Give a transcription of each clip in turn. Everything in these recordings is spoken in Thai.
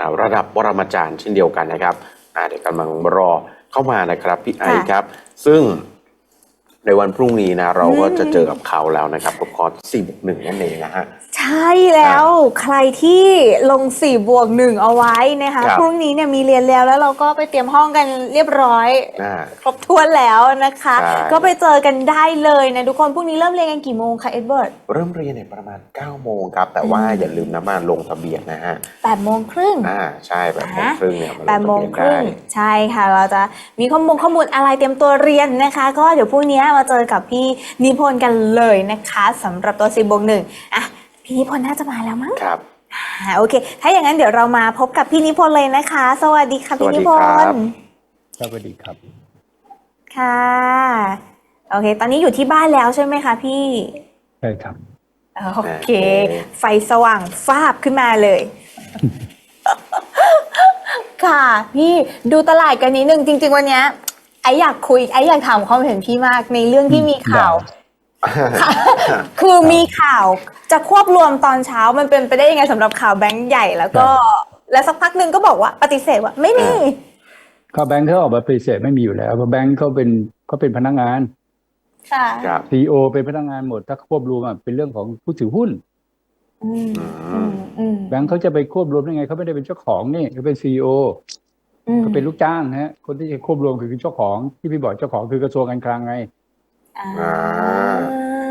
อ่าระดับปรมาจารย์เช่นเดียวกันนะครับอ่าเดี๋ยวกำลังรอเข้ามานะครับพี่ไอซ์ครับ ซึ่งในวันพรุ่งนี้นะเราก็จะเจอกับเขาแล้วนะครับกับคอร์สสี่บวกหนึ่งนั่นเองนะฮะ ใช่แล้วใครที่ลง4บวกหนึ่งเอาไว้นะคะครับพรุ่งนี้เนี่ยมีเรียนแล้วแล้วเราก็ไปเตรียมห้องกันเรียบร้อยอ่าครบถ้วนแล้วนะคะใช่ก็ไปเจอกันได้เลยนะทุกคนพรุ่งนี้เริ่มเรียนกันกี่โมงคะเอ็ดเวิร์ดเริ่มเรียนเนี่ยประมาณ9โมงครับ แต่ว่าอย่าลืมนะมาลงทะเบียนนะฮะแปดโมงครึ่งอ่าใช่แบบโมงครึ่งเนี่ยมาลแปดงโมทะงเบียนครึ่ได้งใช่ค่ะ เราจะมีข้อมูลข้อมูลอะไรเตรียมตัวเรียนนะคะ ก็เดี๋ยวพรุ่งนี้มาเจอกับพี่นิพนธ์กันเลยนะคะสำหรับตัว4บวกหนึ่งอะ พี่นิพนธ์น่าจะมาแล้วมั้งครับอ่าโอเค ถ้าอย่างนั้นเดี๋ยวเรามาพบกับพี่นิพนธ์เลยนะคะ สวัสดีค่ะพี่สวัสดีนิพครับนธ์สวัสดีครับ ค่ะ โอเค ตอนนี้อยู่ที่บ้านแล้วใช่ไหมคะพี่ใช่ครับโอเค ไฟสว่างฟาบขึ้นมาเลย ค่ะพี่ดูตลาดกันนิดนึงจริง ๆ วันเนี้ยไออยากคุยไออยากถามความเห็นพี่มากในเรื่องที่มีข่าว คือมีข่าวจะควบรวมตอนเช้ามันเป็นไปได้ยังไงสำหรับข่าวแบงก์ใหญ่แล้วก็ และสักพักหนึ่งก็บอกว่าปฏิเสธว่าไม่มีข้าแบงค์เขาออกมาปฏิเสธไม่มีอยู่แล้วเพราะแบงค์เขาเป็นเขาเป็นพนักงานค่ะครับซีโอเป็นพนักงานหมด ถ้าควบรวมอะเป็นเรื่องของผู้ถือหุ้นอืมอือืมมอืมแบงค์เขาจะไปควบรวมได้ไงเขาไม่ได้เป็นเจ้าของนี่เขาเป็นซีโออืมเขาเป็นลูกจ้างฮะ คนที่จะควบรวมคือเจ้าของที่พี่บอกเจ้าของคือกระทรวงการคลังไง อ่า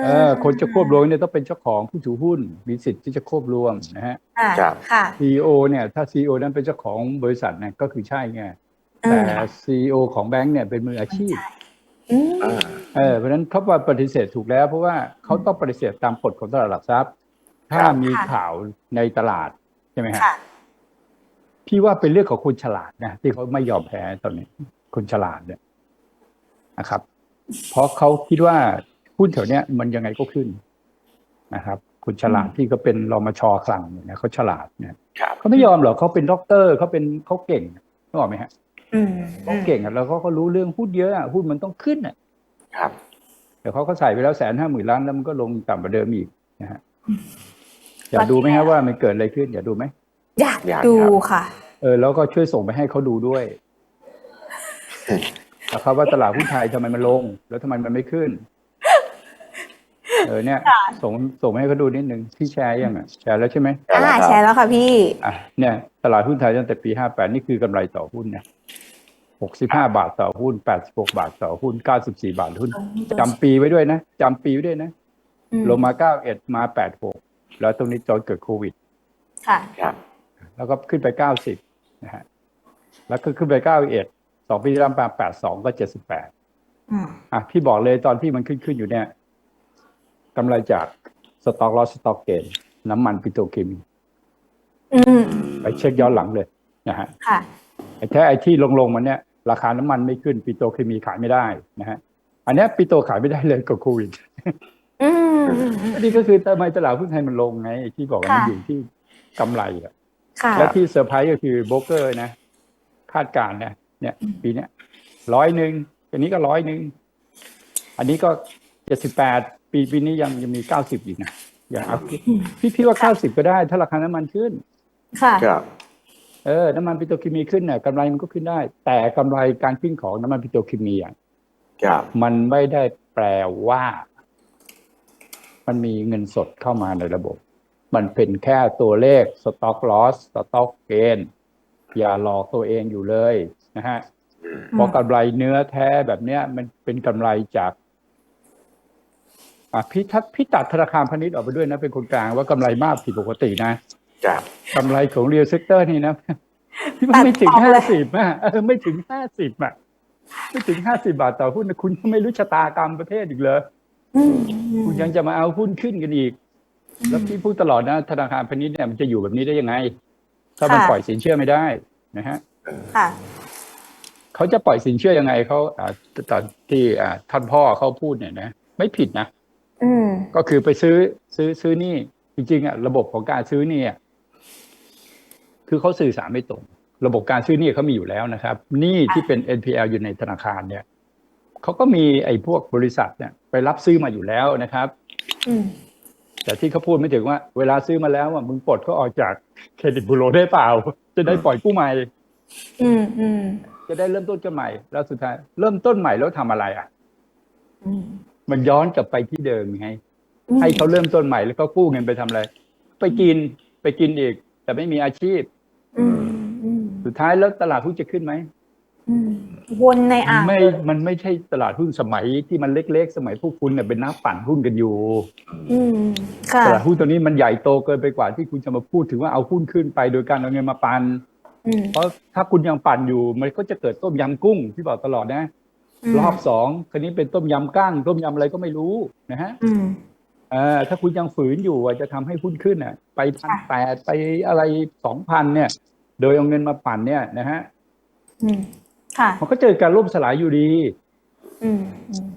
เออคนจะควบรวมเนี่ยต้องเป็นเจ้าของผู้ถือหุ้น มีสิทธิ์ที่จะควบรวมนะฮะค่ะครับค่ะซีโอเนี่ยถ้าซีโอนั้นเป็นเจ้าของบริษัทเนี่ยก็คือใช่ไงอืแต่มซีโอของแบงค์เนี่ยเป็นมืออาชีพอืมอ่าเออเพราะฉะนั้นเขาว่าปฏิเสธถูกแล้ว เพราะว่าเขาต้องปฏิเสธตามกฎของตลาดหลักทรัพย์ ถ้ามีข่าวในตลาดใช่ไหมฮะค่ะพี่ว่าเป็นเรื่องของคนฉลาดนะที่เขาไม่ยอมแพ้ตอนนี้คนฉลาดเนี่ยนะครับ เพราะเขาคิดว่าหุ้นแถวเนี้ยมันยังไงก็ขึ้นนะครับคนฉลาดที่เขาเป็นรมชคลังเนี่ยนะเขาฉลาดเนี่ยครับเขาไม่ยอมหรอกเขาเป็นด็อกเตอร์เขาเป็นเขาเก่งนึกออกไหมฮะอืมเขาเก่งอะแล้วเขาก็รู้เรื่องหุ้นเยอะอะหุ้นมันต้องขึ้นอะครับเดี๋ยวเขาก็ใส่ไปแล้วแสนห้าหมื่นล้านแล้วมันก็ลงต่ำกว่าเดิมอีกนะฮะอยากดูไหมฮะว่ามันเกิดอะไรขึ้น อยากดูไหมอยากอยากดูครับค่ะ เออ แล้วก็ช่วยส่งไปให้เขาดูด้วย นะครับว่าตลาดหุ้นไทยทำไมมันลง แล้วทำไมมันไม่ขึ้น เออเนี่ยค่ะส่งส่งให้เขาดูนิดนึงพี่แชร์ยังอะแชร์แล้วใช่ไหมอ่าแชร์แล้วค่ะพี่อะเนี่ย ตลาดหุ้นไทยตั้งแต่ปีห้าแปดนี่คือกำไรต่อหุ้นเนี่ยหกสิบห้าบาทต่อหุ้นแปดสิบหกบาทต่อหุ้นเก้าสิบสี่บาทหุ้นจำปีไว้ด้วยนะจำปีไว้ด้วยนะอืมลงมาเก้าเอ็ดมาแปดหกแล้วตรงนี้จนเกิดโควิด ค่ะครับแล้วก็ขึ้นไปเก้าสิบนะฮะแล้วก็ขึ้นไปเก้าเอ็ด สองปีที่แล้วมาแปดสองก็เจ็ดสิบแปดอืมอะพี่บอกเลยตอนที่มันขึ้นขึ้นอยู่เนี่ยกำไรจากสต็อกลอสสต็อกเกนน้ำมันปิโตรเคมีอืมไปเช็คย้อนหลังเลยนะฮะค่ะไอ้แค่ไอ้ที่ลงลงๆมันเนี่ย ราคาน้ำมันไม่ขึ้นปิโตรเคมีขายไม่ได้นะฮะอันเนี้ยปิโตรขายไม่ได้เลยกับโควิดอืมอันนี้ก็คือทำไมตลาดหุ้นไทยมันลงไง ที่บอกว่ามันค่ะอยู่ที่กำไรอะค่ะและที่เซอร์ไพรส์ก็คือโบรกเกอร์นะ คาดการณ์นะ เนี่ย ปีเนี้ยร้อยหนึ่งอันนี้ก็ร้อยหนึ่งอันนี้ก็เจ็ดสิบแปดปีปีนี้ยังยังมีเก้าสิบอีกนะอย่างเอาพี่พี่ว่าเก้าสิบก็ได้ ถ้าราคาน้ำมันขึ้น ค่ะครับเออน้ำมันปิโตรเคมีขึ้นเนี่ยกำไรมันก็ขึ้นได้ แต่กำไรการขึ้นของน้ำมันปิโตรเคมีอะครับมันไม่ได้แปลว่า มันมีเงินสดเข้ามาในระบบ มันเป็นแค่ตัวเลข stock loss stock gain อย่าหลอกตัวเองอยู่เลย นะฮะอืมเพราะกำไรเนื้อแท้แบบเนี้ย มันเป็นกำไรจากอะพี่ทัดพี่ตัดธนาคารพาณิชย์ออกไปด้วยนะ เป็นคนกลางว่ากำไรมากผิดปกตินะครับกำไรของเรียลเซกเตอร์นี่นะที่มันไม่ถึงตัดออกห้าเลยสิบอะเออไม่ถึงห้าสิบอะไม่ถึงห้าสิบาทต่อหุ้นนะคุณไม่รู้ชะตากรรมประเทศอีกเลยอืมคุณยังจะมาเอาหุ้นขึ้นกันอีก แล้วพี่พูดตลอดนะ ธนาคารพาณิชย์เนี่ยมันจะอยู่แบบนี้ได้ยังไง ถ้ามันค่ะปล่อยสินเชื่อไม่ได้นะฮะค่ะ เขาจะปล่อยสินเชื่อยังไงเขาอ่าตอนที่อ่าท่านพ่อเขาพูดเนี่ยนะไม่ผิดนะอืมก็คือไปซื้อซื้อซื้อหนี่จริงๆอะระบบของการซื้อหนี่อะคือเขาสื่อสารไม่ตรง ระบบการซื้อหนี่เขามีอยู่แล้วนะครับหนี้ที่เป็น NPL อยู่ในธนาคารเนี่ยเขาก็มีไอ้พวกบริษัทเนี่ย ไปรับซื้อมาอยู่แล้วนะครับอืมแต่แต่ที่เขาพูดไม่ถึงว่า เวลาซื้อมาแล้วอะมึงปลดเขาออกจากเครดิตบูโรได้เปล่า จะได้ปล่อยกู้ใหม่อืมอืม จะได้เริ่มต้นกันใหม่ แล้วสุดท้ายเริ่มต้นใหม่แล้วทำอะไรอะอืมมันย้อนกลับไปที่เดิมไงอืมให้เขาเริ่มต้นใหม่แล้วก็กู้เงินไปทำอะไร ไปกินไปกินอีก แต่ไม่มีอาชีพอืมอืมสุดท้ายแล้วตลาดหุ้นจะขึ้นไหมอืมวนในอ่างไม่มันไม่ใช่ตลาดหุ้นสมัยที่มันเล็กๆ สมัยพวกคุณเนี่ยเป็นนักปั่นหุ้นกันอยู่อืมค่ะตลาดหุ้นตัวนี้มันใหญ่โตเกินไปกว่าที่คุณจะมาพูดถึงว่าเอาหุ้นขึ้นไปโดยการเอาเงินมาปันอืม เพราะถ้าคุณยังปั่นอยู่ มันก็จะเกิดต้มยำกุ้งที่บอกตลอดนะมรอบสองคันนี้เป็นต้มยำก้างต้มยำอะไรก็ไม่รู้นะฮะอืมเออถ้าคุณยังฝืนอยู่อะจะทำให้หุ้นขึ้นอะ ไปพันค่ะแปดไปอะไรสองพันเนี่ย โดยเอาเงินมาปั่นเนี่ยนะฮะอืมค่ะมันก็เจอการล่มสลายอยู่ดีอืมอืม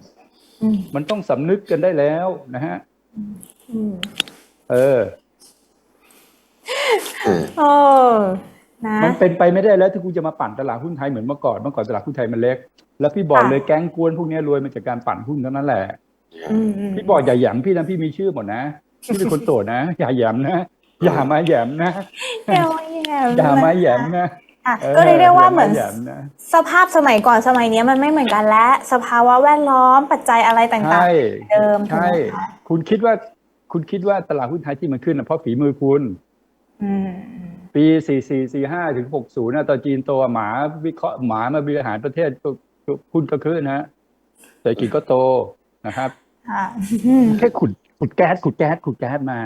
อืมมันต้องสำนึกกันได้แล้วนะฮะอืมเอออืมโอ้ นะมันเป็นไปไม่ได้แล้วที่คุณจะมาปั่นตลาดหุ้นไทยเหมือนเมื่อก่อนเมื่อก่อนตลาดหุ้นไทยมันเล็ก แล้วพี่บอกเลยแก๊งกวนพวกเนี้ยรวยมาจากการปั่นหุ้นเท่านั้นแหละอืมอืมพี่บอกอย่าแหยมพี่นะพี่มีชื่อหมดนะพี่เป็นคนโตนะ อย่าแหยมนะอย่ามาแหยมนะเดี๋ยวแย่อย่ามาแหยมนะอะก็เรียกได้ว่าเหมือนย่แหยมนะสภาพสมัยก่อนสมัยเนี้ยมันไม่เหมือนกันแล้ว สภาวะแวดล้อมปัจจัยอะไรต่างใช่ๆเดิมใช่ถูกไหมคะคุณคิดว่า คุณคิดว่าตลาดหุ้นไทยที่มันขึ้นนะเพราะฝีมือคุณ อืม ปี 44 45 ถึง 60นะตอนจีนโตหมาวิเคราะห์หมามาบริหารประเทศก็ก็หุ้นก็ขึ้นนะเศรษฐกิจก็โตนะครับค่ะอืมแค่ขุดขุดแก๊สขุดแก๊สขุดแก๊สมา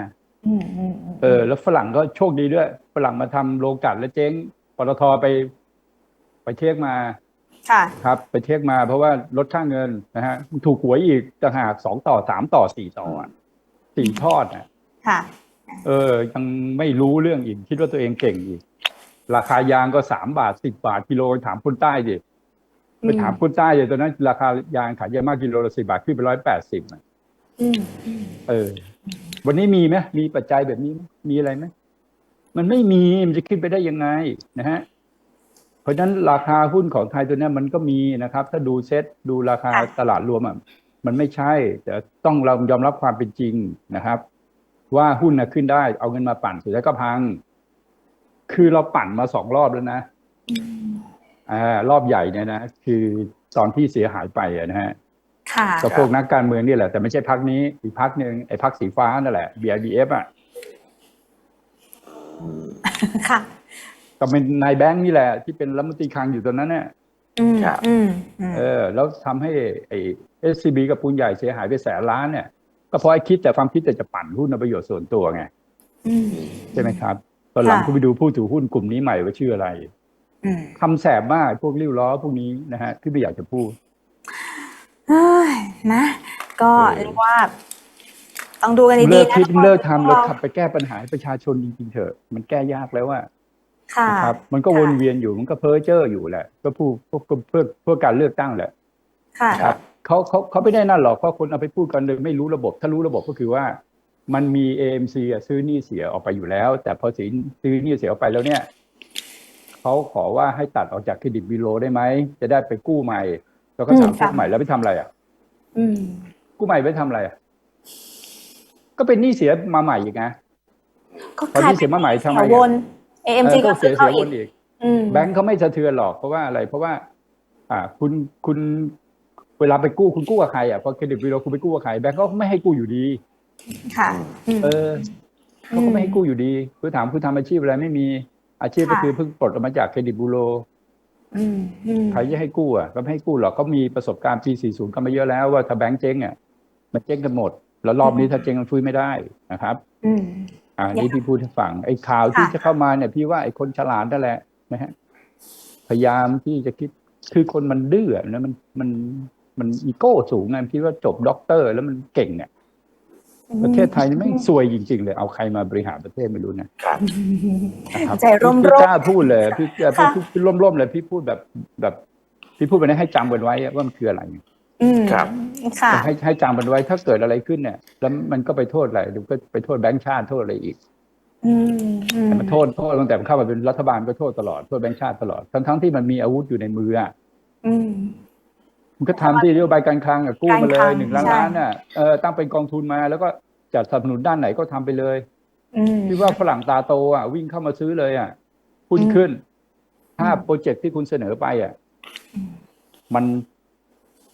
อืมอืมอืมเออ แล้วฝรั่งก็โชคดีด้วย ฝรั่งมาทำโรงกลันแล้วเจ๊งปตทไป ไปเช็คมาค่ะครับ ไปเช็คมาเพราะว่าลดค่าเงินนะฮะถูกหวยอีกต่างหากสองต่อสามต่อสี่ต่ออะสี่ทอดอะค่ะ เออ ยังไม่รู้เรื่องอีกคิดว่าตัวเองเก่งอีก ราคายางก็สามบาทสิบบาทกิโลถามคนใต้ดิไปถามคนใต้เลยตอนนั้น ราคายางขายเยอะมากกิโลละสิบาทขึ้นไปร้อยแปดสิบอืมอืมเออ วันนี้มีไหมมีปัจจัยแบบนี้ไหมมีอะไรไหมมันไม่มีมันจะขึ้นไปได้ยังไงนะฮะเพราะฉะนั้นราคาหุ้นของไทยตัวเนี้ยมันก็มีนะครับ ถ้าดูเซ็ตดูราคาตลาดรวมอะมันไม่ใช่แต่ต้องเรายอมรับความเป็นจริงนะครับ ว่าหุ้นนะขึ้นได้ เอาเงินมาปั่นสุดท้ายก็พัง คือเราปั่นมาสองรอบแล้วนะอืมอ่ารอบใหญ่เนี่ยนะคือตอนที่เสียหายไปอะนะฮะค่ะก็พวกนักการเมืองนี่แหละ แต่ไม่ใช่พักนี้อีกพักหนึ่งไอ้พักสีฟ้านั่นแหละ BIBF อะค่ะก็เป็นนายแบงค์นี่แหละ ที่เป็นรัฐมนตรีคลังอยู่ตอนนั้นเนี่ยอืมครับอืมอืมเออ แล้วทำให้ไอ้ SCB กับปูนใหญ่เสียหายไปแสนล้านเนี่ย ก็เพราะไอ้คิดแต่ความคิดแต่จะปั่นหุ้นเอาประโยชน์ส่วนตัวไงอืมใช่ไหมครับตอนหลังค่ะคุณไปดูผู้ถือหุ้นกลุ่มนี้ใหม่ว่าชื่ออะไรอืมคำแสบมากพวกริ้วล้อพวกนี้นะฮะที่ไม่อยากจะพูดเอ้ยนะ ก็เออเรียกว่า ต้องดูกันดีๆเลิกนะคิดทุกนเลิกทำแล้วเราขับไปแก้ปัญหาให้ประชาชนจริงๆเถอะ มันแก้ยากแล้วว่าค่ะนะครับ มันก็วนเวียนอยู่มันก็เพ้อเจ้ออยู่แหละ ก็พูดเพื่อเพื่อเพื่อการเลือกตั้งแหละ ค่ะครับ เขาเขาเขาไม่ได้นั่นหรอกเพราะคนเอาไปพูดกันเลยไม่รู้ระบบ ถ้ารู้ระบบก็คือว่า มันมี AMC อะซื้อหนี้เสียออกไปอยู่แล้ว แต่พอซื้อซื้อหนี้เสียออกไปแล้วเนี่ยเขาขอว่าให้ตัดออกจากเครดิตบิโลได้ไหมจะได้ไปกู้ใหม่ แล้วก็ถามอืมกู้ค่ะใหม่แล้วไปทำอะไรอะอืมกู้ใหม่ไปทำอะไรอะก็เป็นหนี้เสียมาใหม่อีกนะก็พอหกลายนี้เสียมาใหม่ทำไมแถวอะวน AMG เออก็เสีซื้ยอเข้าเสียอีวกนอีกอืมแบงค์เขาไม่สะเทือนหรอกเพราะว่าอะไร เพราะว่า อ่า คุณคุณ เวลาไปกู้คุณกู้กับใครอะพอเครดิตบิโลคุณไปกู้กับใครแบงค์ก็ไม่ให้กู้อยู่ดี ค่ะอืมเออเขาก็ไม่ให้กู้อยู่ดีคือถามคุณทำอาชีพอะไรไม่มีอาชีพก็ค่ะคือเพิ่งปลดออกมาจากเครดิตบูโรอืมอืมใครจะให้กู้อะก็ไม่ให้กู้หรอกเขามีประสบการณ์ปี 40 ก็มาเยอะแล้วว่าถ้าแบงค์เจ๊งอะมันเจ๊งกันหมด แล้วรอบนี้ถ้าเจ๊งมันฟื้นไม่ได้นะครับอืมอ่านี่พี่พูดให้ฟังไอ้ข่าวที่ค่ะจะเข้ามาเนี่ยพี่ว่าไอ้คนฉลาดนั่นแหละนะฮะพยายามที่จะคิดคือคนมันดื้ออะนะมันมัน มันอีโก้สูงไงมันคิดว่าจบด็อกเตอร์ แล้วมันเก่งเนี่ยประเทศไทยนี่ไม่งซวยจริง ๆ เลยเอาใครมาบริหารประเทศไม่รู้นะครับนะครับใจร่มๆพี่กล้าพูดเลยพี่พี่ค่ะพี่พี่ร่มๆเลยพี่พูดแบบแบบ พี่พูดไปนะให้จำกันไว้อะว่ามันคืออะไรอืมครับค่ะให้ให้จำกันไว้ถ้าเกิดอะไรขึ้นเนี่ย แล้วมันก็ไปโทษอะไรเดี๋ยวก็ไปโทษแบงค์ชาติโทษอะไรอีกอืมอืมแต่มันโทษโทษตั้งแต่มันเข้ามาเป็นรัฐบาลก็โทษตลอดโทษแบงค์ชาติตลอดทั้งทั้งที่มันมีอาวุธอยู่ในมืออะอื มมันก็ทำที่นโยบายการคลังอะกู้มาเลการคลัยงหนึ่งล้านใช่ล้านน่ะเออตั้งเป็นกองทุนมาแล้วก็จะสนับสนุนด้านไหนก็ทำไปเลยอืมพี่ว่าฝรั่งตาโตอะวิ่งเข้ามาซื้อเลยอะหุ้นอืมขึ้น ถ้าอืมโปรเจกต์ที่คุณเสนอไปอะมัน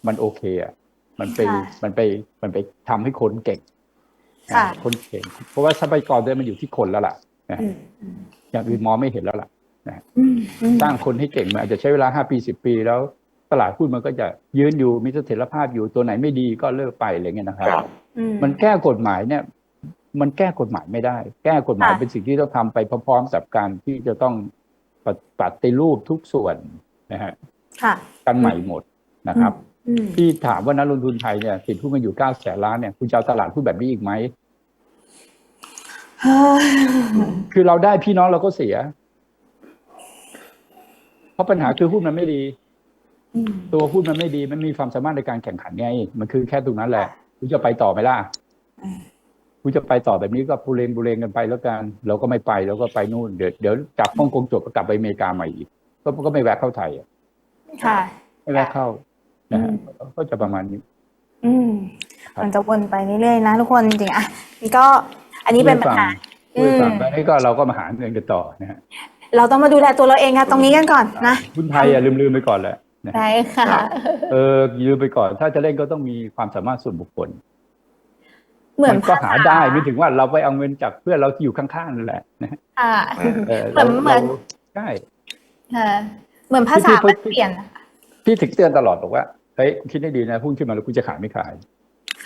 มันโอเคอะมันไปมันไปมันไปทำให้คนเก่งค่ะคนเก่ง เพราะว่าทรัพยากรเดินมันอยู่ที่คนแล้วล่ะนะอืมอืมอย่างอื่นมองไม่เห็นแล้วล่ะอืมอืมสร้างคนให้เก่งมันอาจจะใช้เวลาห้าปีสิบปีแล้ว ตลาดหุ้นมันก็จะยืนอยู่มีเสถียรภาพอยู่ตัวไหนไม่ดีก็เลิกไปอะไรเงี้ยนะครับครับอืมมันแก้กฎหมายเนี่ย มันแก้กฎหมายไม่ได้ แก้กฎหมายค่ะเป็นสิ่งที่ต้องทำไปพร้อมๆกับการที่จะต้องปฏิปฏิรูปทุกส่วนนะฮะค่ะกันใหม่หมดนะครับอืมที่ถามว่านักลงทุนไทยเนี่ยติดหุ้นกันอยู่เก้าแสนล้านเนี่ยคุณจะเอาตลาดหุ้นแบบนี้อีกไหมเฮ้ยคือเราได้พี่น้องเราก็เสีย เพราะปัญหาคือหุ้นมันไม่ดีอืม ตัวหุ้นมันไม่ดีมันมีความสามารถในการแข่งขันไงมันคือแค่ตรงนั้นแหละคุณจะไปต่อไหมล่ะอืมคุณจะไปต่อแบบนี้ก็บุเรงบุเรงกันไปแล้วกัน เราก็ไม่ไปเราก็ไปนู่นเดี๋ยวเดี๋ยวจับฮ่องกงจบก็กลับไปอเมริกาใหม่อีกก็ก็ไม่แวะเข้าไทยอะค่ะ ไม่แวะเข้านะฮะอืมก็จะประมาณนี้ อืมครับมันจะวนไปเรื่อยๆนะทุกคนจริงๆอะนี่ก็ อันนี้เป็นปัญหาผู้ฟังอืมไปนี่ก็เราก็มาหาเงินกันต่อนะฮะเราต้องมาดูแลตัวเราเองค่ะตรงนี้กันก่อนนะหุ้นไทยอย่าลืมลืมไปก่อนแหละนะ ได้ค่ะ เออลืมไปก่อน ถ้าจะเล่นก็ต้องมีความสามารถส่วนบุคคล เหมือนมันก็หาได้ภษไม่ถึงว่าเราไปเอาเงินจากเพื่อนเราที่อยู่ข้างๆนั่นแหละนะฮะค่ะเออเหมือนเหมือนราใช่ค่ะเหมือนภาษาที่ที่มันเปลี่ยนนะคะพี่ถึงเตือนตลอดบอกว่าเฮ้ยคิดให้ดีนะหุ้นขึ้นมาแล้วคุณจะขายไม่ขาย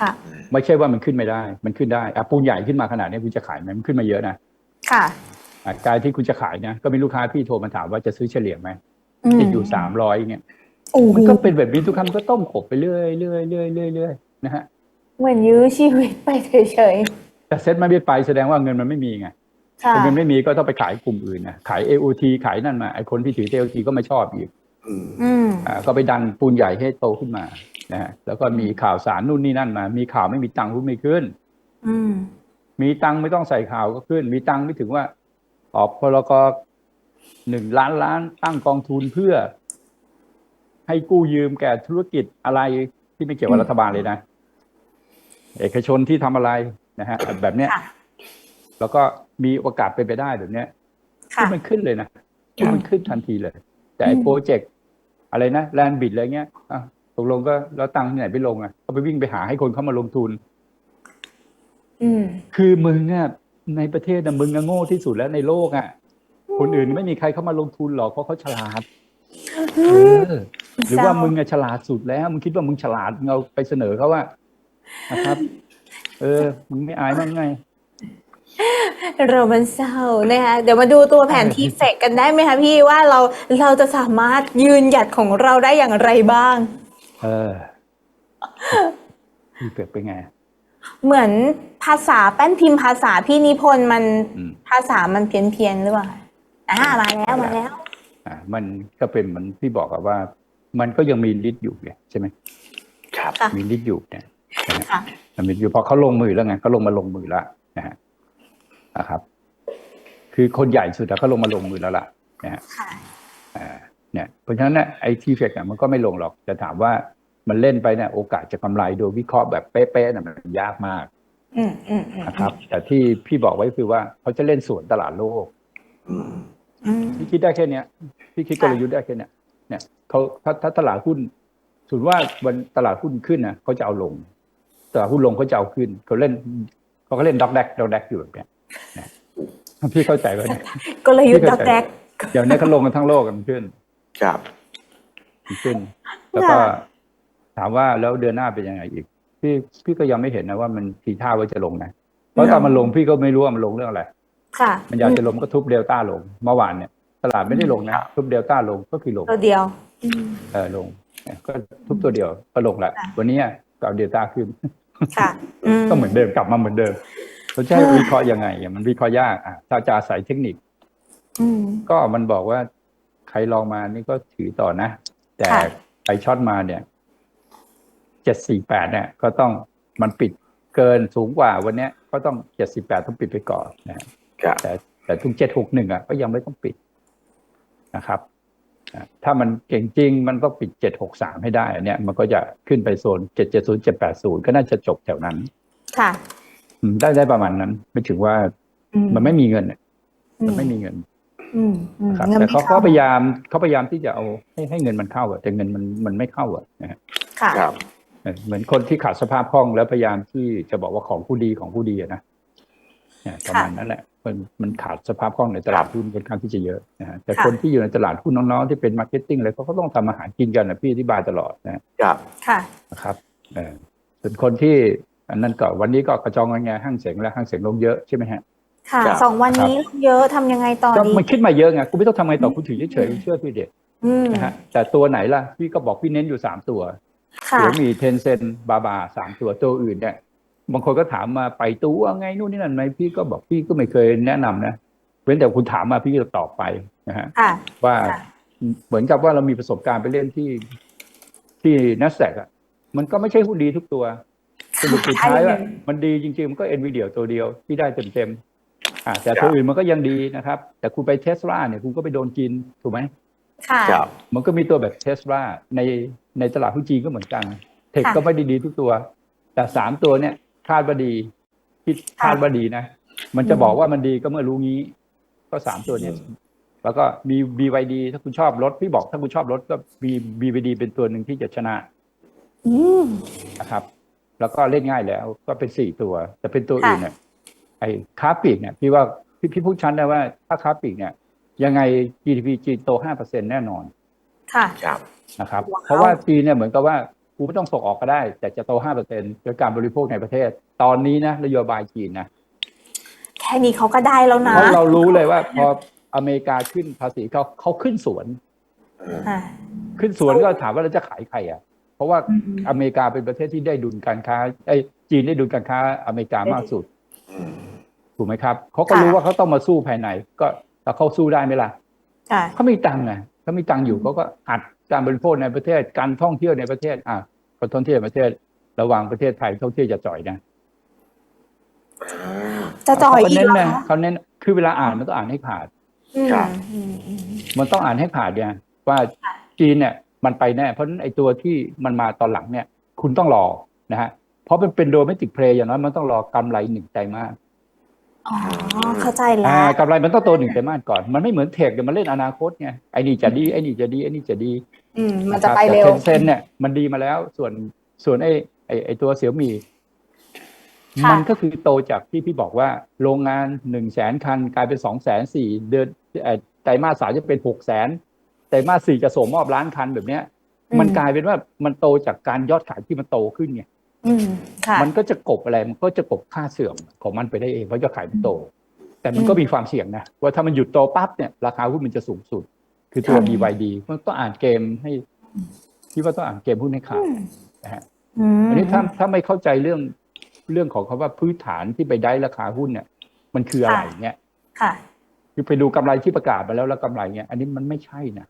ค่ะไม่ใช่ว่ามันขึ้นไม่ได้ มันขึ้นได้อะปูนใหญ่ขึ้นมาขนาดนี้คุณจะขายไหมมันขึ้นมาเยอะนะค่ะอะการที่คุณจะขายนะก็มีลูกค้าพี่โทรมาถามว่าจะซื้อเฉลี่ยไหมมติดอยู่สามร้อยเงี้ยโอ้โห มันก็เป็นแบบนี้ทุกครั้งก็ต้มขบไปเรื่อยเรื่อยเรื่อยเรื่อยเรื่อยนะฮะเหมือนยื้อชีวิตไปเฉยแต่เซ็ตมันไม่ไปแสดงว่าเงินมันไม่มีไงๆค่ะถ้าเงินไม่มีก็ต้องไปขายกลุ่มอื่นนะขาย AOT ขายนั่นมาไอคนที่ถือ AOT ก็ไม่ชอบอีกอืมอืมอ่าก็ไปดันปูนใหญ่ให้โตขึ้นมานะฮะแล้วก็มีข่าวสารนู่นนี่นั่นมา มีข่าวไม่มีตังค์หุ้นไม่ขึ้นอืมมีตังค์ไม่ต้องใส่ข่าวก็ขึ้น มีตังค์ไม่ถึงว่าออกพลกหนึ่งล้านล้านตั้งกองทุนเพื่อ ให้กู้ยืมแก่ธุรกิจอะไรที่ไม่เกี่ยวกับรัฐบาลเลยนะ เอกชนที่ทำอะไรนะฮะแบบเนี้ยค่ะแล้วก็มีโอกาสเป็นไปได้แบบเนี้ยค่ะมันขึ้นเลยนะมันขึ้นทันทีเลย แต่ไอ้อืมโปรเจกต์อะไรนะแลนบิดอะไรเงี้ยอะตกลงก็แล้วตังค์ที่ไหนไปลงอะก็ไปวิ่งไปหาให้คนเข้ามาลงทุนอืมคือมึงอะในประเทศน่ะมึงอะโง่ที่สุดแล้วในโลกอะคนอื่นไม่มีใครเข้ามาลงทุนหรอกเพราะเขาฉลาดเออ หรือว่ามึงอะฉลาดสุดแล้ว มึงคิดว่ามึงฉลาดมึงเอาไปเสนอเขาว่านะครับ เออ มึงไม่อายมั้างไงเรามันเศร้านะคะเดี๋ยวมาดูตัวแผนที่เฟกกันได้ไหมคะพี่ว่าเราเราจะสามารถยืนหยัดของเราได้อย่างไรบ้าง เออพี่เปรียบเป็นไง เหมือนภาษาแป้นพิมพ์ภาษาพี่นิพนธ์มันอืมภาษามันเพี้ยนเพียนๆหรือเปล่าอ่ามาแล้วมาแล้ว อ่ามันก็เป็นเหมันที่บอกอะว่า มันก็ยังมีฤทธิ์อยู่ไงใช่ไหมครับค่ะมีฤทธิ์อยู่เนี่ยค่ะมันมีอยู่เพราะเขาลงมือแล้วไงเขาลงมาลงมือแล้วนะฮะนะครับ คือคนใหญ่สุดแล้วเขาลงมาลงมือแล้วล่ะนะฮะค่ะอ่าเนี่ยเพราะฉะนั้นเนี่ยไอ้ทีเฟกเนี่ยมันก็ไม่ลงหรอกจะถามว่ามันเล่นไปเนี่ยโอกาสจะกำไรโดยวิเคราะห์แบบเป๊ะๆเนี่ยมันยากมากอืมอืมอืมนะครับ แต่ที่พี่บอกไว้คือว่าเขาจะเล่นสวนตลาดโลกอืมอืมพี่คิดได้แค่เนี้ยพี่คิดกลยุทธ์ได้แค่เนี้ย เนี่ยเขาถ้าถ้าตลาดหุ้นสมมติว่าวันตลาดหุ้นขึ้นนะเขาจะเอาลง ตลาดหุ้นลงเขาจะเอาขึ้นเขาเล่นเขาก็เล่นด็อกแดกด็อกแดกอยู่แบบเนี้ยนะพี่เข้าใจว่าเนี่ยกลยุทธ์ดักแดกอย่างนี้เขาลงกันทั้งโลกกันขึ้น ครับขึ้น แล้วก็ค่ะถามว่าแล้วเดือนหน้าเป็นยังไงอีก พี่พี่ก็ยังไม่เห็นนะว่ามันทีท่าว่าจะลงนะเพราะตอนมันลงพี่ก็ไม่รู้ว่ามันลงเรื่องอะไร ค่ะ มันอยากจะลงก็ทุบเดลต้าลงเมื่อวานเนี่ยต ลาดไม่ได้ลงนะ ทุบเดลต้าลงก็คือลงตัวเดียวอืมเออลงเนี่ยก็ทุบตัวเดียวก็ลงละค่ะวันนี้ก็เอาเดลต้าขึ้นค่ะอืมก็เหมือนเดิมกลับมาเหมือนเดิมเราจะให้ค่ะวิเคราะห์ยังไงอะมันวิเคราะห์ยากอะถ้าจะอาศัยเทคนิคอืมก็มันบอกว่าใครลองมานี่ก็ถือต่อนะ แต่ค่ะใครช็อตมาเนี่ยเจ็ดสี่แปดเนี่ย ก็ต้องมันปิดเกินสูงกว่าวันเนี้ยก็ต้องเจ็ดสิบแปดต้องปิดไปก่อนนะฮะครับแต่แต่ทุกเจ็ดหกหนึ่งอะก็ยังไม่ต้องปิด นะครับอะถ้ามันเก่งจริงมันก็ปิดเจ็ดหกสามให้ได้อันเนี้ยมันก็จะขึ้นไปโซนเจ็ดเจ็ดศูนย์เจ็ดแปดศูนย์ก็น่าจะจบแถวนั้น ค่ะอืมได้ได้ประมาณนั้น ไม่ถึงว่าอืมันไม่มีเงินอะอืมันไม่มีเงินอืมอืมนะครับเงินแต่ไม่เขาเข้าก็พยายามเขาพยายามที่จะเอาให้ให้เงินมันเข้าอะแต่เงินมันมันไม่เข้าอะนะฮะค่ะครับเออเหมือนคนที่ขาดสภาพคล่องแล้วพยายามที่จะบอกว่าของผู้ดีของผู้ดีอะนะเนี่ยประมาณนั้นแหละ มันมันขาดสภาพคล่องในตลาดหุ้นค่อนข้างที่จะเยอะนะฮะแต่ค่ะคนที่อยู่ในตลาดหุ้นน้องๆที่เป็นมาร์เก็ตติ้งอะไรเขาก็ต้องทำอาหารกินกันนะพี่อธิบายตลอดนะครับค่ะนะครับเออส่วนคนที่อันนั้นก็วันนี้ก็กระจองกันไงห้างเสงแล้วห้างเสงลงเยอะใช่ไหมฮะค่ะครับสองวันนี้เยอะทำยังไงต่อก็ดีมันคิดมาเยอะไงกูไม่ต้องทำไงต่อกูถือเฉยๆเชื่อพี่เด็กอืมนะฮะแต่ตัวไหนล่ะพี่ก็บอกพี่เน้นอยู่สามตัวค่ะเดี๋ยวมีเทนเซนบาบาสามตัวตัวอื่นเนี่ย บางคนก็ถามมาไปตัวไงนู่นนี่นั่นไหมพี่ก็บอกพี่ก็ไม่เคยแนะนำนะเว้นแต่คุณถามมาพี่ก็จะตอบไปนะฮะค่ะว่าค่ะเหมือนกับว่าเรามีประสบการณ์ไปเล่นที่ที่นัสแสกอะ มันก็ไม่ใช่หุ้นดีทุกตัวสรุปสุดท้ายว่ามันดีจริงๆ มันก็เอ็นวีเดียตัวเดียวที่ได้เต็มๆอ่าแต่ตัวอื่นมันก็ยังดีนะครับ แต่คุณไปเทสลาเนี่ยคุณก็ไปโดนกินถูกไหมค่ะครับมันก็มีตัวแบบเทสลาในในตลาดหุ้นจีนก็เหมือนกัน เทคค่ะก็ไม่ได้ดีทุกตัว แต่สามตัวเนี่ย คาดว่าดีคิดค่ะคาดว่าดีนะ มันจะบอกว่ามันดีก็เมื่อรู้งี้ ก็สามตัวเนี่ยแล้วก็มี BYD ถ้าคุณชอบรถพี่บอกถ้าคุณชอบรถก็มี BYD เป็นตัวหนึ่งที่จะชนะอืมนะครับ แล้วก็เล่นง่ายแล้ว ก็เป็นสี่ตัว แต่เป็นตัวอื่นเนี่ยไอ้ค้าปลีกเนี่ยพี่ว่าพี่พี่พูดชันได้ว่าถ้าค้าปลีกเนี่ย ยังไง GDP จีนโตห้าเปอร์เซ็นแน่นอน ค่ะครับนะครับว้าวเพราะว่าจีนเนี่ยเหมือนกับว่า กูไม่ต้องส่งออกก็ได้ แต่จะโตห้าเปอร์เซ็นโดยการบริโภคในประเทศ ตอนนี้นะนโยบายจีนนะแค่นี้เขาก็ได้แล้วนะเพราะเรารู้เลยว่า พออเมริกาขึ้นภาษีเขาเขาขึ้นสวนค่ะขึ้นสวนก็ถามว่าเราจะขายใครอะ เพราะว่าอืมอเมริกาเป็นประเทศที่ได้ดุลการค้าไอ้ยจีนได้ดุลการค้าอเมริกามากสุดอืมถูกไหมครับเขาก็รู้ว่าเขาต้องมาสู้ภายใน ก็แต่เขาสู้ได้ไหมล่ะค่ะเขามีตังค์ไงเขามีตังค์อยู่เขาก็อัด การบริโภคในประเทศการท่องเที่ยวในประเทศ อะคนท่องเที่ยวในประเทศ ระหว่างประเทศไทยท่องเที่ยวจะจ่อยนะอ่าจะจ่อยเขาอีกเน้นเหรอนะเขาเน้นคือเวลาอ่านมันต้องอ่านให้ขาดอืมครับอืมอืมมันต้องอ่านให้ขาดเนี่ยว่าจีนเนี่ย มันไปแน่ เพราะฉะนั้นไอ้ตัวที่มันมาตอนหลังเนี่ย คุณต้องรอนะฮะเพราะมันเป็นโดเมติกเพลย์อย่างน้อยมันต้องรอกำไรหนึ่งไตรมาส อ๋อเข้าใจแล้อ่าวกำไรมันต้องโตหนึ่งไตรมาสก่อน มันไม่เหมือนเทคเดี๋ยวมันเล่นอนาคตไงไอ้นี่จะดีไอ้นี่จะดีไอ้นี่จะดี อืมมันจะไปเร็วเทนเซนเนี่ยมันดีมาแล้ว ส่วนส่วนไอ้ไอ้ไอ้ตัวเสี่ยวมีค่ะมันก็คือโตจากที่พี่บอกว่า โรงงานหนึ่งแสนคัน กลายเป็นสองแสนสี่เดือนเอ่อไตรมาสสามจะเป็นหกแสนไตรมาสสี่จะส่งมอบล้านคันแบบเนี้ย มันกลายเป็นว่ามันโตจากการยอดขายที่มันโตขึ้นไงอื มค่ะมันก็จะกบอะไรมันก็จะกบค่าเสื่อมของมันไปได้เองเพราะยอดขายมันโต แต่มันก็มีความเสี่ยงนะว่าถ้ามันหยุดโตปั๊บเนี่ยราคาหุ้นมันจะสูงสุด คือตัวค่ะ BYD มันต้องอ่านเกมให้คิดว่าต้องอ่านเกมหุ้นให้ขาดนะฮะอืมอันนี้ถ้าถ้าไม่เข้าใจเรื่องเรื่องของคำว่าพื้นฐานที่ไปได้ราคาหุ้นเนี่ย มันคืออะไรเนี่ยค่ะคือไปดูกำไรที่ประกาศมาแล้วแล้วกำไรเนี่ย อันนี้มันไม่ใช่นะ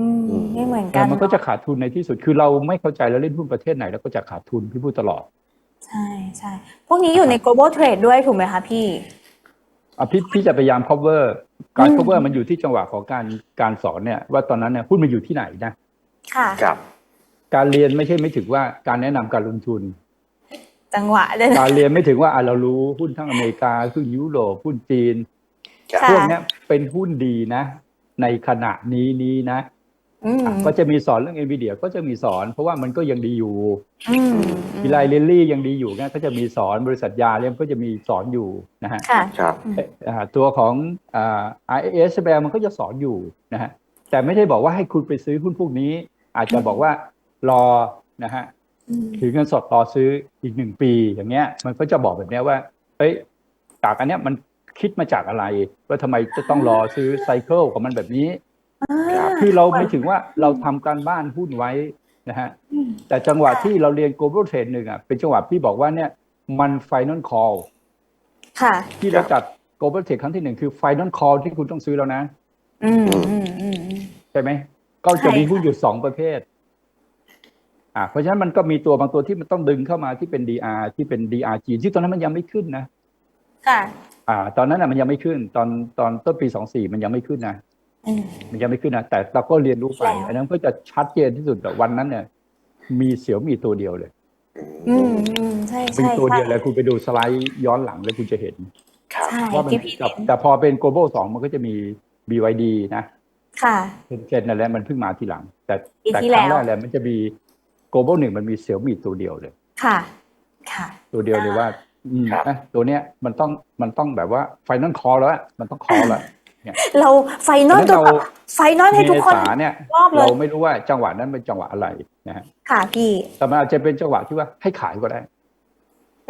อืมไม่เหมือนกัแต่นมันก็จะขาดทุนในที่สุดคือเราไม่เข้าใจแล้วเล่นหุ้นประเทศไหนแล้วก็จะขาดทุนพี่พูดตลอด ใช่ใช่พวกนี้อยู่ใน global trade ด้วยถูกไหมคะพี่อะพี่พี่จะพยายาม cover การอืม cover มันอยู่ที่จังหวะของการการสอนเนี่ยว่าตอนนั้นเนี่ยหุ้นมันอยู่ที่ไหนนะค่ะครับ การเรียนไม่ใช่ไม่ถึงว่าการแนะนำการลงทุน จังหวะด้วยนะการเรียนไม่ถึงว่าอะเรารู้หุ้นทั้งอเมริกาหุ้นยุโรปหุ้นจีนครับค่ะพวกเนี้ยเป็นหุ้นดีนะ ในขณะนี้นี้นะอืมอะ ก็จะมีสอนเรื่อง NVIDIA ก็จะมีสอนเพราะว่ามันก็ยังดีอยู่อืมวิไลเลลลี่ยังดีอยู่นะก็จะมีสอนบริษัทยาเนี่ยก็จะมีสอนอยู่นะฮะค่ะครับเอ่ออ่าตัวของอ่า IAS แบมันก็จะสอนอยู่นะฮะแต่ไม่ได้บอกว่าให้คุณไปซื้อหุ้นพวกนี้ อาจจะบอกว่ารอนะฮะอืมถือเงินสดรอซื้ออีกหนึ่งปีอย่างเงี้ย มันก็จะบอกแบบเนี้ยว่าเฮ้ยจากอันเนี้ยมันคิดมาจากอะไรว่าทำไมจะต้องรอซื้อไซเคิลของมันแบบนี้อ่า คือเราไม่ถึงว่าเราทำการบ้านหุ้นไว้นะฮะอืมแต่จังหวะที่เราเรียน global trade หนึ่งอะเป็นจังหวะที่บอกว่าเนี่ยมัน final call ค่ะ ที่เราจัด global trade ครั้งที่หนึ่งคือ final call ที่คุณต้องซื้อแล้วนะ อืมอืมอืมอืมใช่ไหมก็จะมีใช่ค่ะหุ้นอยู่สองประเภทอ่าเพราะฉะนั้นมันก็มีตัวบางตัวที่มันต้องดึงเข้ามาที่เป็น DR ที่เป็น DR จีนที่ตอนนั้นมันยังไม่ขึ้นนะค่ะอ่า ตอนนั้นน่ะมันยังไม่ขึ้น ตอนตอนต้นปีสองสี่มันยังไม่ขึ้นนะอื มมันยังไม่ขึ้นนะแต่เราก็เรียนรู้ไปแล้วอันนั้นก็จะชัดเจนที่สุดแต่วันนั้นเนี่ย มีเสี่ยวมีตัวเดียวเลย อืมอืมใช่เป็นใช่ตัวใช่เดียวเลยคุณไปดูสไลด์ย้อนหลังแล้วคุณจะเห็นครับใช่ว่ามันที่พี่แต่เห็นแต่พอเป็น global สองมันก็จะมี BYD นะค่ะเป็นเจนนั่นแหละมันเพิ่งมาทีหลัง แต่ปีแต่ที่ครั้งแล้วแรกเลยมันจะมี global หนึ่งมันมีเสี่ยวมีตัวเดียวเลย ค่ะ ค่ะ ตัวเดียวเลยว่า อืมครับนะตัวเนี้ยมันต้องมันต้องแบบว่าไฟนอลคอแล้วอะมันต้องคอแล้ว เราไฟนอลจนแบบไฟนอลให้ทุกคนเมษาเนี่ยรอบเลยเราไม่รู้ว่าจังหวะนั้นเป็นจังหวะอะไรนะฮะค่ะพี่แต่มันอาจจะเป็นจังหวะที่ว่าให้ขายก็ได้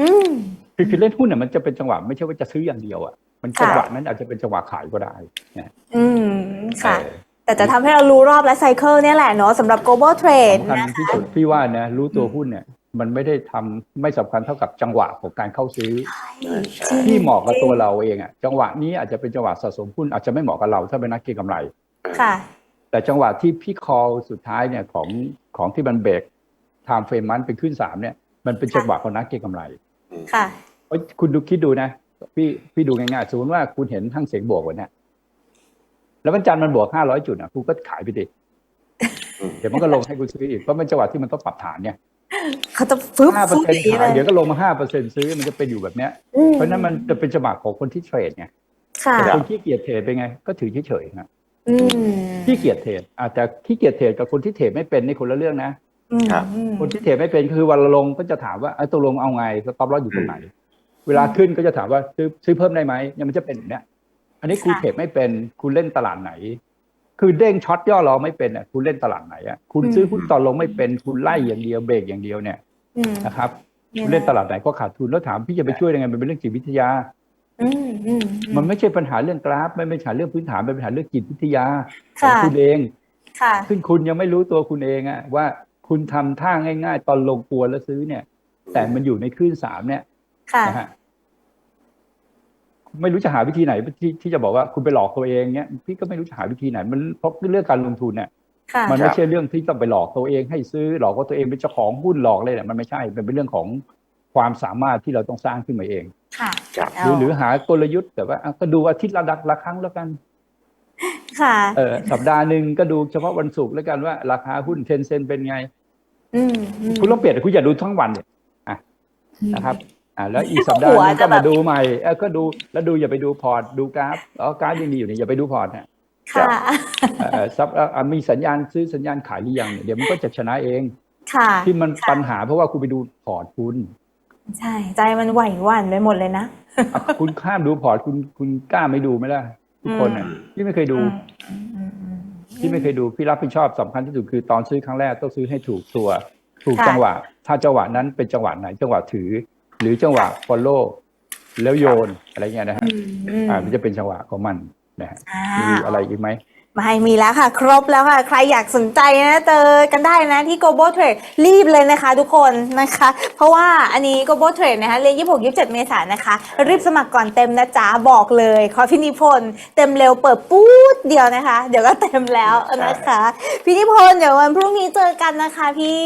อืมคือคือเล่นหุ้นเนี่ยมันจะเป็นจังหวะไม่ใช่ว่าจะซื้ออย่างเดียวอะมันค่ะจังหวะนั้นอาจจะเป็นจังหวะขายก็ได้นะอืมค่ะเออแต่จะทำให้เรารู้รอบและไซเคิลเนี่ยแหละเนาะสำหรับ global trade สำคัญนะที่สุดพี่ว่านะรู้ตัวหุ้นเนี่ย มันไม่ได้ทำไม่สำคัญเท่ากับจังหวะของการเข้าซื้อจริงที่เหมาะกับตัวเราเองอะจังหวะนี้อาจจะเป็นจังหวะสะสมหุ้นอาจจะไม่เหมาะกับเราถ้าเป็นนักเก็งกำไรค่ะ แต่จังหวะที่พี่คอลสุดท้ายเนี่ยของของที่มันเบรกไทม์เฟรมมันเป็นขึ้นสามเนี่ย มันเป็นจังหวะของนักเก็งกำไรค่ะเอ้ยคุณดูคิดดูนะพี่พี่ดูง่ายๆสมมติว่าคุณเห็นทั้งเสียงบวกวันเนี้ยแล้ววันจันทร์มันบวกห้าร้อยจุดอะคุณก็ขายไปดิอืมเดี๋ยวมันก็ลงให้คุณซื้ออีกเพราะมันจังหวะที่มันต้องปรับฐานเนี่ย เขาจะฟึบห้าเปอฟึร์บเซ็นต์อย่างนี้ขายเลเดี๋ยยวก็ลงมาห้าเปอร์เซ็นต์ซื้อมันจะเป็นอยู่แบบเนี้ยอืมเพราะฉะนั้นมันจะเป็นจังหวะของคนที่เทรดไงค่ะ แต่คนที่เกียจเทรดเป็นไง ก็ถือเฉยๆนะอืมที่เกียจเทรดอาจจะที่เกียจเทรดกับคนที่เทรดไม่เป็นนี่คนละเรื่องนะ อืมครับ อืม คนที่เทรดไม่เป็นคือวันละลงก็จะถามว่าไอ้ตัวลงเอาไงสต็อปลอสอยู่ตรงไหน เวลาขึ้นก็จะถามว่าซื้อซื้อเพิ่มได้ไหมเนี่ยมันจะเป็นอย่างเนี้ยอันนี้คุณเทรดไม่เป็นคุณเล่นตลาดไหน คือเด้งช็อตย่อรอไม่เป็นอะคุณเล่นตลาดไหนอะคุณซื้อหุ้นตอนลงไม่เป็นคุณไล่อย่างเดียวเบรกอย่างเดียวเนี่ยอืมนะครับคุณเล่นตลาดไหนก็ขาดทุนแล้วถามพี่จะไปช่วยยังไงมันเป็นเรื่องจิตวิทยาอืมอืมมันไม่ใช่ปัญหาเรื่องกราฟ ไม่ใช่ปัญหาเรื่องพื้นฐานมันเป็นปัญหาเรื่องจิตวิทยาขอค่ะงคุณเองค่ะซึ่งคุณยังไม่รู้ตัวคุณเองอะว่าคุณทำท่าง่าย ๆ ตอนลงกลัวแล้วซื้อเนี่ย แต่มันอยู่ในคลื่นสามเนี่ยค่ะนะฮะ ไม่รู้จะหาวิธีไหนที่ที่จะบอกว่าคุณไปหลอกตัวเองเนี่ยพี่ก็ไม่รู้จะหาวิธีไหน มันเพราะเรื่องการลงทุนเนี่ยค่ะมันครัไม่บใช่เรื่องที่ต้องไปหลอกตัวเองให้ซื้อหลอกว่าตัวเองเป็นเจ้าของหุ้นหลอกเลยเนี่ยมันไม่ใช่มันเป็นเรื่องของความสามารถที่เราต้องสร้างขึ้นมาเองค่ะครับหรือหรือหากลยุทธ์แต่ว่าอะก็ดูอาทิตย์ละดักละครั้งแล้วกัน ค่ะเออสัปดาห์หนึ่งก็ดูเฉพาะวันศุกร์แล้วกันว่า ราคาหุ้นเทนเซ็นเป็นไงอืมอืมคุณต้องเปลี่ยนคุณอย่าดูทั้งวันเนี่ยอะนะครับ อ่าแล้วอีกหัวสัปดาห์หนึงจะก็แบบมาดูใหม่เออก็ดูแล้วดูอย่าไปดูพอร์ตดูกราฟอ๋อกราฟยังมีอยู่เนี่ยอย่าไปดูพอร์ตนะค่ะเออซับเอ่อมีสัญญาณซื้อสัญญาณขายหรือยังเนี่ยเดี๋ยวมันก็จะชนะเองค่ะที่มันปัญหาเพราะว่าคุณไปดูพอร์ตคุณใช่ ใจมันไหวหวั่นไปหมดเลยนะอะคุณข้ามดูพอร์ตคุณคุณกล้าไม่ดูไหมล่ะทุกคนอะอืมพี่ไม่เคยดูอืมอืมอืมพี่ไม่เคยดูพี่รับผิดชอบสำคัญที่สุดคือตอนซื้อครั้งแรกต้องซื้อให้ถูกตัว ถูกค่ะจังหวะ ถ้าจังหวะนั้นเป็นจังหวะไหนจังหวะถือ หรือจังหวะ follow แล้วโยนอะไรเงี้ยนะฮะอืมอืมอ่ามันจะเป็นจังหวะของมันนะฮะอ่ามีอะไรอีกไหม ไม่มีแล้วค่ะ ครบแล้วค่ะ ใครอยากสนใจนะเจอกันได้นะที่ global trade รีบเลยนะคะทุกคนนะคะ เพราะว่าอันนี้ global trade นะคะเรียน26 27 เมษายนนะคะ รีบสมัครก่อนเต็มนะจ๊ะ บอกเลยขอพี่นิพนธ์เต็มเร็วเปิดปู๊ดเดียวนะคะ เดี๋ยวก็เต็มแล้วนะคะพี่นิพนธ์เดี๋ยววันพรุ่งนี้เจอกันนะคะพี่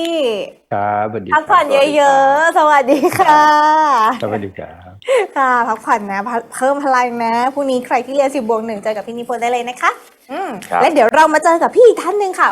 ครับสวัสดีพักผ่อนเยอะๆ สวัสดีค่ะสวัสดีครับค่ะพักผ่อนนะพักเพิ่มพลังนะพรุ่งนี้ใครที่เรียน10บวกหนึ่งเจอกับพี่นิพนธ์ได้เลยนะคะอืมครับ และเดี๋ยวเรามาเจอกับพี่อีกท่านหนึ่งค่ะ